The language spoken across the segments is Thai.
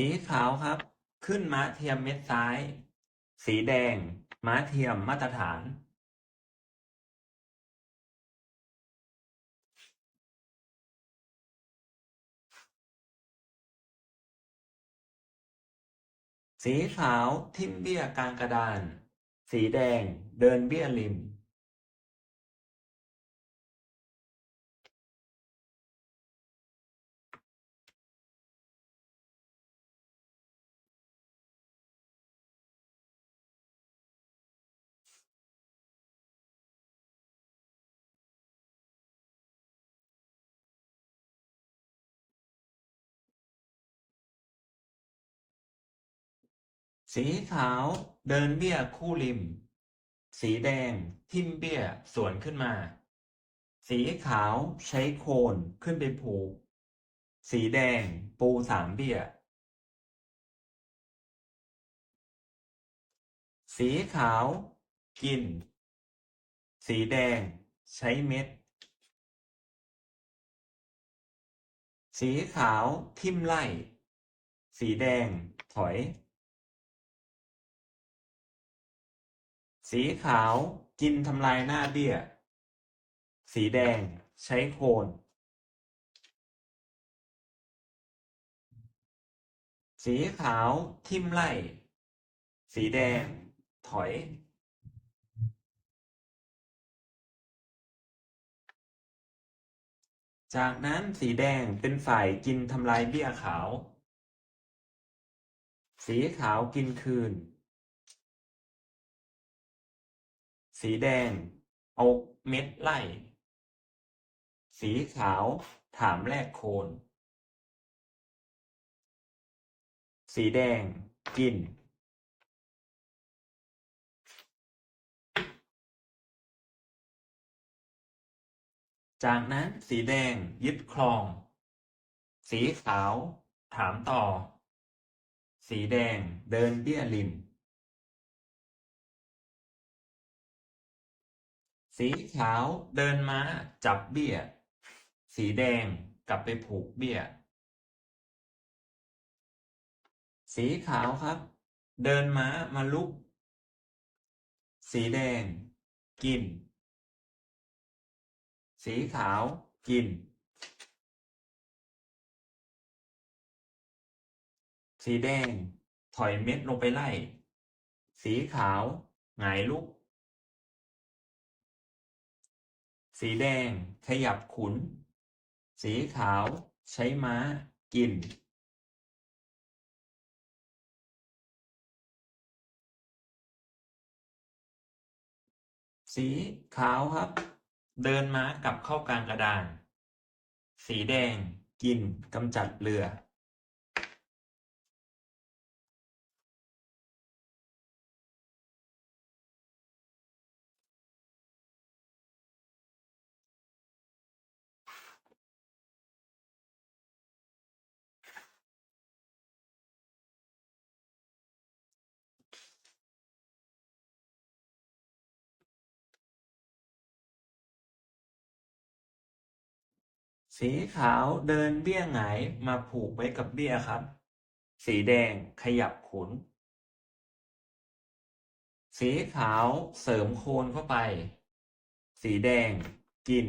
สีขาวครับ ขึ้นม้าเทียมเม็ดซ้าย สีแดง ม้าเทียมมาตรฐาน สีขาวทิ่มเบี้ยกลางกระดาน สีแดงเดินเบี้ยริม สีขาวเดินเบี้ยคู่ริม สีแดงทิ่มเบี้ยสวนขึ้นมา สีขาวใช้โคนขึ้นไปผูก สีแดงปูสามเบี้ย สีขาวกิน สีแดงใช้เม็ด สีขาวทิ่มไล่ สีแดงถอย สีขาวกินทำลายหน้าเบี้ย สีแดงใช้โคนสีขาวทิ่มไล่ สีแดงถอย จากนั้นสีแดงเป็นฝ่ายกินทำลายเบี้ยขาว สีขาวกินคืน สีแดง เอาเม็ดไล่ สีขาวถามแลกโคน สีแดงกิน จากนั้นสีแดงยึดครอง สีขาวถามต่อ สีแดงเดินเบี้ยริม สีขาวเดินม้าจับเบี้ย สีแดงกลับไปผูกเบี้ย สีขาวครับ เดินม้ามาลุก สีแดง กิน สีขาวกิน สีแดง ถอยเม็ดลงไปไล่ สีขาวหงายลุก สีแดง ขยับขุน สีขาว ใช้ม้า กิน สีขาวครับ เดินม้ากลับเข้ากลางกระดาน สีแดง กินกำจัดเรือ สีขาวเดินเบี้ยหงายมาผูกไว้กับเบี้ยครับ สีแดงขยับขุน สีขาวเสริมโคนเข้าไป สีแดงกิน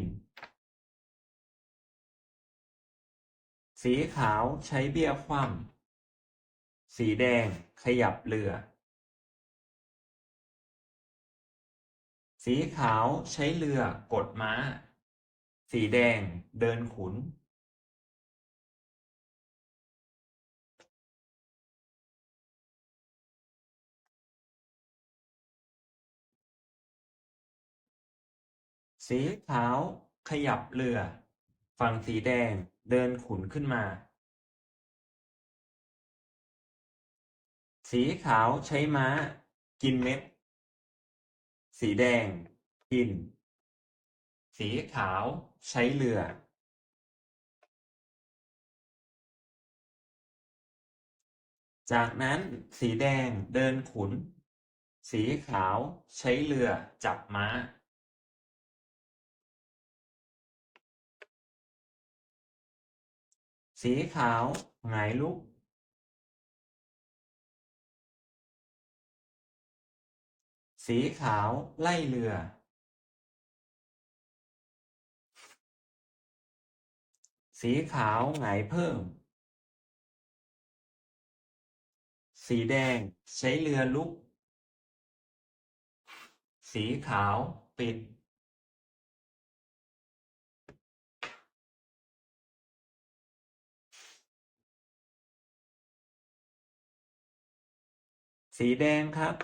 สีขาวใช้เบี้ยคว่ำสีแดงขยับเรือ สีขาวใช้เรือกดม้า สีแดงเดินขุน สีขาวขยับเรือ ฝั่งสีแดงเดินขุนขึ้นมา สีขาวใช้ม้า กินเม็ด สีแดงกิน สีขาวใช้เรือจากนั้นสีแดงเดินขุน สีขาวใช้เรือจับม้า สีขาวหงายลุก สีขาวไล่เรือ สีขาวหงายเพิ่ม สีแดงใช้เรือลุก สีขาวปิด สีแดงครับ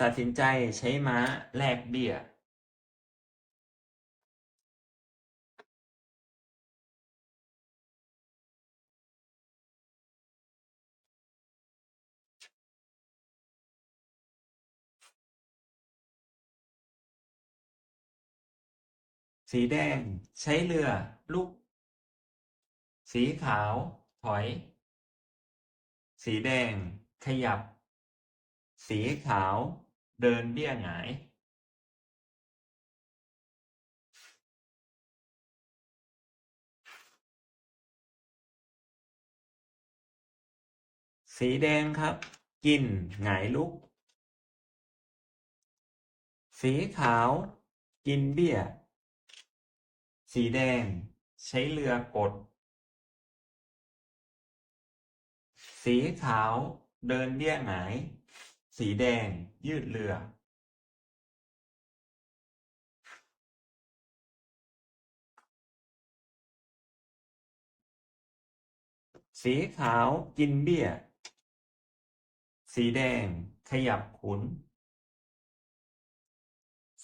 ตัดสินใจใช้ม้าแลกเบี้ย สีแดง ใช้เรือ ลุก สีขาว ถอย สีแดง ขยับ สีขาว เดินเบี้ยหงาย สีแดงครับ กิน หงายลุก สีขาว กินเบี้ย สีแดง ใช้เรือกด สีขาวเดินเบี้ยหงาย สีแดงยืดเรือ สีขาวกินเบี้ย สีแดงขยับขุน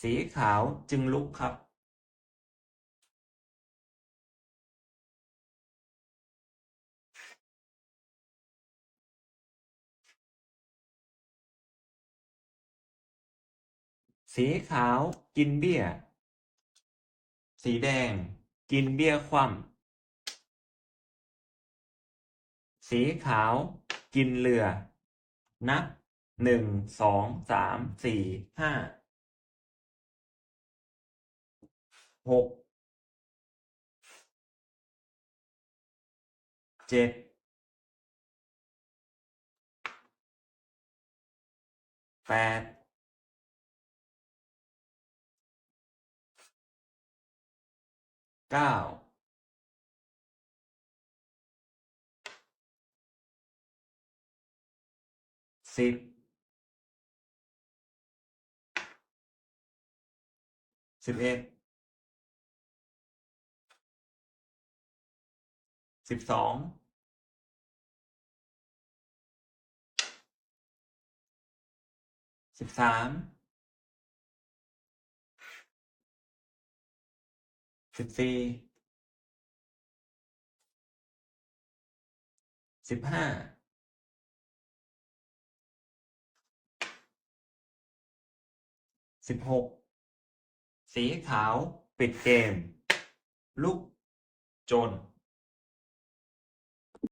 สีขาวจึงลุกครับ สีขาวกินเบี้ย สีแดง กินเบี้ยคว่ำสีขาว กินเรือ นับหนึ่งสองสามสี่ห้าหกเจ็ดแปด เก้าสิบสิบเอ็ดสิบสองสิบสาม สิบสี่สิบห้าสิบหกสีขาว ปิดเกม ลูก จน